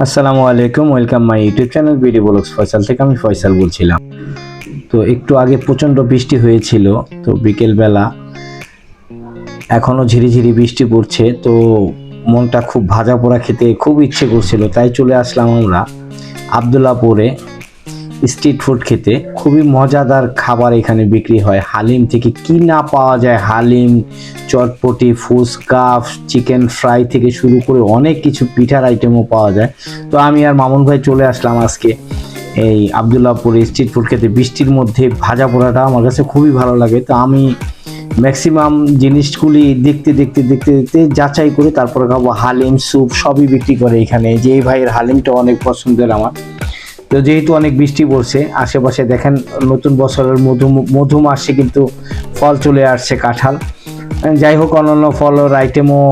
আসসালামু আলাইকুম, welcome my YouTube channel BD blogs Faisal থেকে আমি ফয়সাল বলছিলাম। তো একটু আগে প্রচণ্ড বৃষ্টি হয়েছিল, তো বিকেলবেলা এখনও ঝিরিঝিরি বৃষ্টি পড়ছে, তো মনটা খুব ভাজা পোড়া খেতে খুব ইচ্ছে করছিল, তাই চলে আসলাম আমরা আবদুল্লাপুরে স্ট্রিট ফুড খেতে খুবই মজাদার খাবার এখানে বিক্রি হয়। হালিম থেকে কি না পাওয়া যায়? হালিম, চটপটি, ফুচকা চিকেন ফ্রাই থেকে শুরু করে অনেক কিছু পিঠার আইটেমও পাওয়া যায়। তো আমি আর মামুন ভাই চলে আসলাম আজকে এই আবদুল্লাপুরে স্ট্রিট ফুড খেতে। বৃষ্টির মধ্যে ভাজা পোড়াটা আমার কাছে খুবই ভালো লাগে। তো আমি ম্যাক্সিমাম জিনিসগুলি দেখতে দেখতে দেখতে দেখতে যাচাই করে তারপরে খাব। হালিম স্যুপ সবই বিক্রি করে এখানে। যে এই ভাইয়ের হালিমটা অনেক পছন্দের আমার। তো যেহেতু অনেক বৃষ্টি পড়ছে, আশেপাশে দেখেন নতুন বছরের মধু মধু মাসে কিন্তু ফল চলে আসছে কাঁঠাল। যাই হোক, অন্যান্য ফলের আইটেমও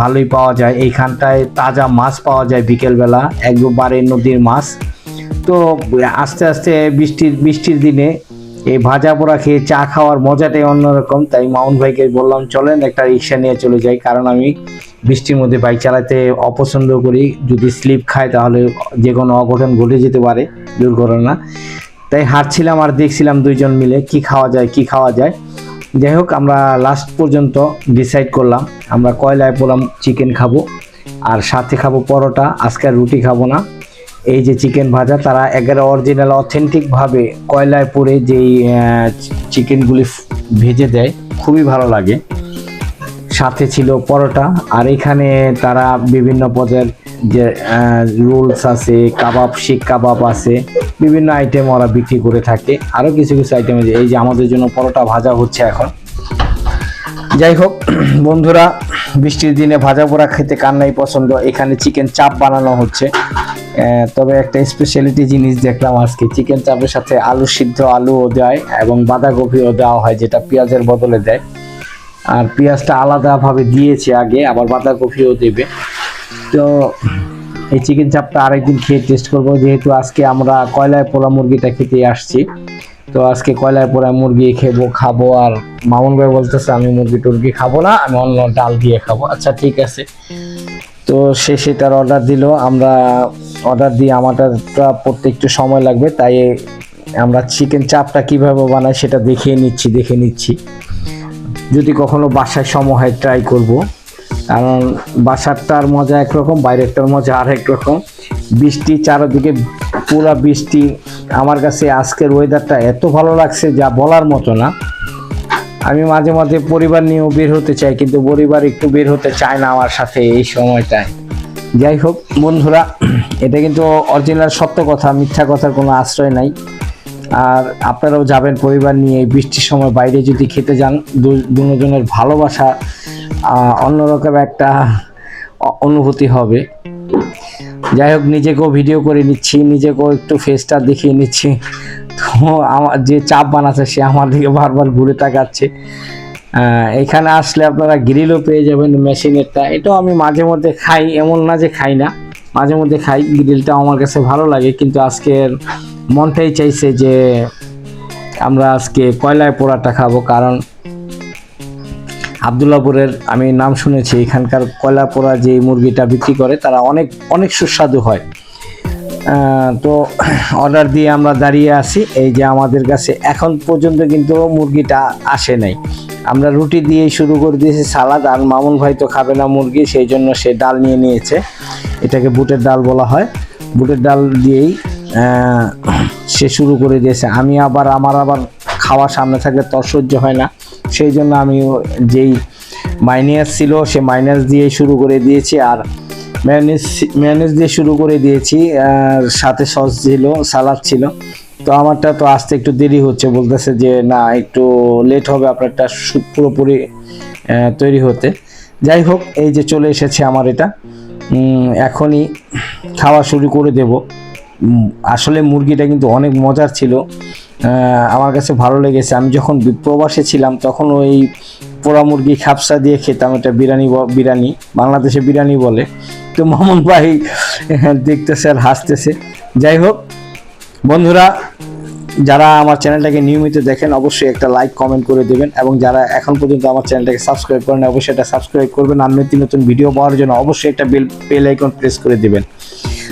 ভালোই পাওয়া যায়। এইখানটায় তাজা মাছ পাওয়া যায় বিকেলবেলা, একবারে নদীর মাছ। তো আস্তে আস্তে বৃষ্টির বৃষ্টির দিনে এই ভাজা পোড়া খেয়ে চা খাওয়ার মজাটাই অন্যরকম। তাই মাউন ভাইকে বললাম, চলেন একটা রিক্সা নিয়ে চলে যাই। কারণ আমি বৃষ্টির মধ্যে বাইক চালাতে অপছন্দ করি। যদি স্লিপ খায় তাহলে যে কোনো অঘটন ঘটে যেতে পারে, দুর্ঘটনা। তাই হাঁটছিলাম আর দেখছিলাম দুইজন মিলে কি খাওয়া যায়, কি খাওয়া যায়। যাই হোক, আমরা লাস্ট পর্যন্ত ডিসাইড করলাম, আমরা কয়লায় পোলাম চিকেন খাব, আর সাথে খাব পরোটা, আজকে রুটি খাব না। এই যে চিকেন ভাজা, তারা একেবারে অরিজিনাল অথেন্টিকভাবে কয়লায় পরে যেই চিকেনগুলি ভেজে দেয়, খুবই ভালো লাগে। সাথে ছিল পরোটা। আর এখানে তারা বিভিন্ন পদের যে রোলস আছে, কাবাব শিক কাবাব আছে, বিভিন্ন আইটেম ওরা বিক্রি করে থাকে। আরও কিছু কিছু আইটেম এই যে আমাদের জন্য পরোটা ভাজা হচ্ছে এখন। যাই হোক, বন্ধুরা, বৃষ্টির দিনে ভাজা পোড়া খেতে কান্নাই পছন্দ? এখানে চিকেন চাপ বানানো হচ্ছে। তবে একটা স্পেশালিটি জিনিস দেখলাম আজকে। চিকেন চাপের সাথে আলু সিদ্ধ আলুও দেয় এবং বাঁধাকপিও দেওয়া হয়, যেটা পেঁয়াজের বদলে দেয়। আর পেঁয়াজটা আলাদাভাবে দিয়েছে আগে, আবার বাঁধাকপিও দেবে। তো এই চিকেন চাপটা আরেকদিন খেয়ে টেস্ট করব, যেহেতু আজকে আমরা কয়লায় পোড়া মুরগিটা খেতে আসছি। তো আজকে কয়লায় পোড়া মুরগি খেবো, খাব, আর মামুন ভাই বলতেছে, আমি মুরগি টুরগি খাব না, আমি অন্য ডাল দিয়ে খাব। আচ্ছা ঠিক আছে। তো সে সেটার অর্ডার দিল, আমরা অর্ডার দিয়ে আমারটা পড়তে একটু সময় লাগবে, তাই আমরা চিকেন চাপটা কীভাবে বানাই সেটা দেখিয়ে নিচ্ছি, দেখে নিচ্ছি। যদি কখনো বাসায় সময় ট্রাই করব, কারণ বাসারটার মজা একরকম, বাইরেরটার মজা আরেক রকম বৃষ্টি চারদিকে, পুরা বৃষ্টি, আমার কাছে আজকের ওয়েদারটা এত ভালো লাগছে যা বলার মতো না। আমি মাঝে মাঝে পরিবার নিয়েও বের হতে চাই, কিন্তু পরিবার একটু বের হতে চায় না আমার সাথে এই সময়টায়। যাই হোক, বন্ধুরা, এটা কিন্তু অরিজিনাল সত্য কথা, মিথ্যা কথার কোনো আশ্রয় নাই। আর আপনারাও যাবেন পরিবার নিয়ে বৃষ্টির সময় বাইরে যদি খেতে যান দুজনের ভালোবাসা অন্যরকম একটা অনুভূতি হবে। যাই হোক, নিজেকেও ভিডিও করে নিচ্ছি, নিজেকেও একটু ফেসটা দেখিয়ে নিচ্ছি। তো আমার যে চাপ বানাচ্ছে, সে আমার দিকে বারবার ঘুরে তাকাচ্ছে। এখানে আসলে আপনারা গ্রিলও পেয়ে যাবেন মেশিনেরটা এটাও আমি মাঝে মধ্যে খাই, এমন না যে খাই না। মাঝে মধ্যে খাই গ্রিলটা আমার কাছে ভালো লাগে, কিন্তু আজকের মনটাই চাইছে যে আমরা আজকে কয়লায় পোড়াটা খাব, কারণ আবদুল্লাপুরের আমি নাম শুনেছি, এখানকার কয়লা পোড়া যে মুরগিটা বিক্রি করে, তারা অনেক অনেক সুস্বাদু হয়। তো অর্ডার দিয়ে আমরা দাঁড়িয়ে আছি, এই যে আমাদের কাছে এখন পর্যন্ত কিন্তু মুরগিটা আসে নাই। আমরা রুটি দিয়ে শুরু করে দিয়েছি, সালাদ, আর মামুন ভাই তো খাবে না মুরগি, সেই জন্য সে ডাল নিয়ে নিয়েছে। এটাকে বুটের ডাল বলা হয়। বুটের ডাল দিয়েই সে শুরু করে দিয়েছে। আমি আবার, আমার আবার খাওয়া সামনে থাকলে তর সহ্য হয় না। সেই জন্য আমি যেই মাইনাস ছিল, সে মাইনাস দিয়ে শুরু করে দিয়েছি। আর ম্যানেজ ম্যানেজ দিয়ে শুরু করে দিয়েছি। আর সাথে সস ছিল সালাদ ছিল। তো আমারটা তো আসতে একটু দেরি হচ্ছে, বলতেছে যে না, একটু লেট হবে, আপনারটা পুরোপুরি তৈরি হতে। যাই হোক, এই যে চলে এসেছে আমার এটা। এখনই খাওয়া শুরু করে দেব। আসলে মুরগিটা কিন্তু অনেক মজার ছিল। আমার কাছে ভালো লেগেছে। আমি যখন প্রবাসে ছিলাম, তখন ওই পোড়া মুরগি খাপসা দিয়ে খেতাম। এটা বিরিয়ানি বিরিয়ানি, বাংলাদেশে বিরিয়ানি বলে। তো মামুন ভাই দেখতেছে আর হাসতেছে। যাই হোক, বন্ধুরা, যারা আমার চ্যানেলটাকে নিয়মিত দেখেন, অবশ্যই একটা লাইক কমেন্ট করে দেবেন। এবং যারা এখন পর্যন্ত আমার চ্যানেলটাকে সাবস্ক্রাইব করেন অবশ্যই এটা সাবস্ক্রাইব করবেন। আর নতুন নতুন ভিডিও পাওয়ার জন্য অবশ্যই একটা বেল বেল আইকন প্রেস করে দেবেন।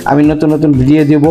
আমি নতুন নতুন ভিডিও দেবো।